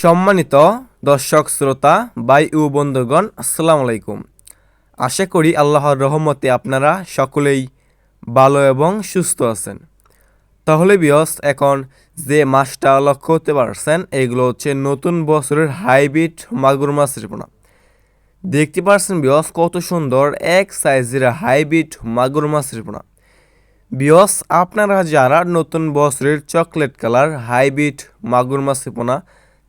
সম্মানিত দর্শক, শ্রোতা বাই ও বন্ধুগণ, আসসালামু আলাইকুম। আশা করি আল্লাহর রহমতে আপনারা সকলেই ভালো এবং সুস্থ আছেন। তাহলে বিয়স, এখন যে মাছটা লক্ষ্য করতে পারছেন, এগুলো হচ্ছে নতুন বছরের হাইব্রিড মাগুর মাছের পোনা দেখতে পারছেন বিয়স, কত সুন্দর এক সাইজের হাইব্রিড মাগুর মাছের পোনা বিয়স, আপনারা যারা নতুন বছরের চকলেট কালার হাইব্রিড মাগুর মাছের পোনা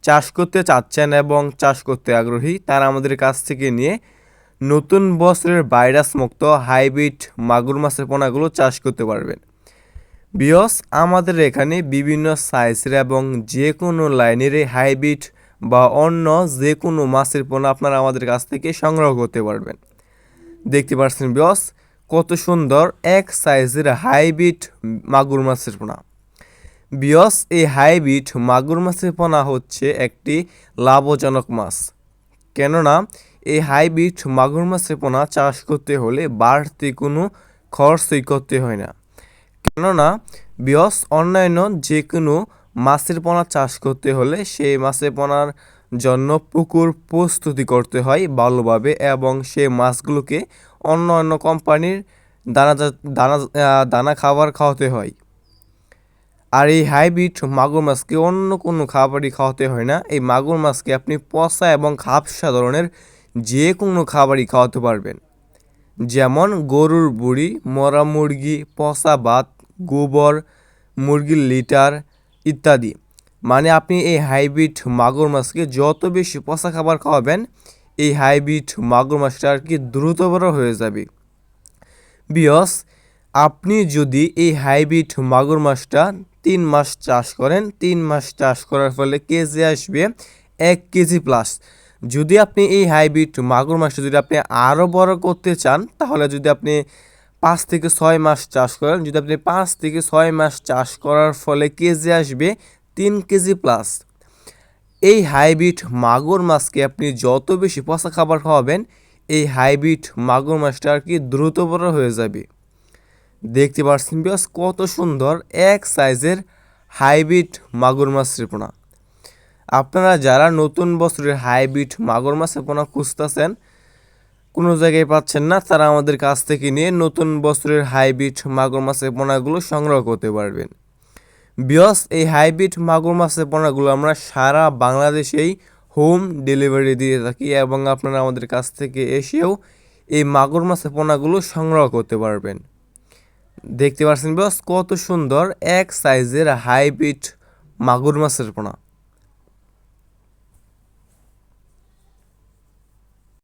চাষ করতে চাচ্ছেন এবং চাষ করতে আগ্রহী, তারা আমাদের কাছ থেকে নিয়ে নতুন বছরের ভাইরাস মুক্ত হাইব্রিড মাগুর মাছের পোনাগুলো চাষ করতে পারবেন। বিয়স, আমাদের এখানে বিভিন্ন সাইজের এবং যে কোনো লাইনের হাইব্রিড বা অন্য যে কোনো মাছের পোনা আপনারা আমাদের কাছ থেকে সংগ্রহ করতে পারবেন। দেখতে পাচ্ছেন বিয়স, কত সুন্দর এক সাইজের হাইব্রিড মাগুর মাছের পোনা। বিয়স এই হাইব্রিড মাগুর মাছের পোনা হচ্ছে একটি লাভজনক মাছ। কেননা, এই হাইব্রিড মাগুর মাছের পোনা চাষ করতে হলে বাড়তি কোনো খরচই করতে হয় না। কেননা, বিয়স অন্যান্য যে কোনো মাছের পোনা চাষ করতে হলে সেই মাছের পোনার জন্য পুকুর প্রস্তুতি করতে হয় ভালোভাবে এবং সেই মাছগুলোকে অন্য অন্য কোম্পানির দানা দানা দানা খাবার খাওয়াতে হয়। আর এই হাইব্রিড মাগুর মাছকে অন্য কোনো খাবারই খাওয়াতে হয় না। এই মাগুর মাছকে আপনি পচা এবং খাপসা ধরনের যে কোনো খাবারই খাওয়াতে পারবেন। যেমন গরুর বুড়ি, মরা মুরগি, পচা ভাত, গোবর, মুরগির লিটার ইত্যাদি। মানে আপনি এই হাইব্রিড মাগুর মাছকে যত বেশি পচা খাবার খাওয়াবেন, এই হাইব্রিড মাগুর মাছটা আর কি দ্রুত বড় হয়ে যাবে। বিয়স, আপনি যদি এই হাইব্রিড মাগুর মাছটা তিন মাস চাষ করেন। তিন মাস চাষ করার ফলে কেজি আসবে এক কেজি প্লাস যদি আপনি এই হাইব্রিড মাগুর মাছটা যদি আপনি আরও বড় করতে চান, তাহলে যদি আপনি পাঁচ থেকে ছয় মাস চাষ করেন, যদি আপনি পাঁচ থেকে ছয় মাস চাষ করার ফলে কেজি আসবে তিন কেজি প্লাস এই হাইব্রিড মাগুর মাছকে আপনি যত বেশি পচা খাবার খাওয়াবেন, এই হাইব্রিড মাগুর মাছটা আর কি দ্রুত বড় হয়ে যাবে। দেখতে পাচ্ছেন বিকজ কত সুন্দর এক সাইজের হাইব্রিড মাগুর মাছের পোনা আপনারা যারা নতুন বছরের হাইব্রিড মাগুর মাছের পোনা খুঁজতেছেন, কোনো জায়গায় পাচ্ছেন না, তারা আমাদের কাছ থেকে নিয়ে নতুন বছরের হাইব্রিড মাগুর মাছের পোনাগুলো সংগ্রহ করতে পারবেন। বিয়স এই হাইব্রিড মাগুর মাছের পোনাগুলো আমরা সারা বাংলাদেশেই হোম ডেলিভারি দিয়ে থাকি এবং আপনারা আমাদের কাছ থেকে এসেও এই মাগুর মাছের পোনাগুলো সংগ্রহ করতে পারবেন। দেখতে পাচ্ছেন বস কত সুন্দর এক সাইজের হাইব্রিড মাগুর মাছের পোনা।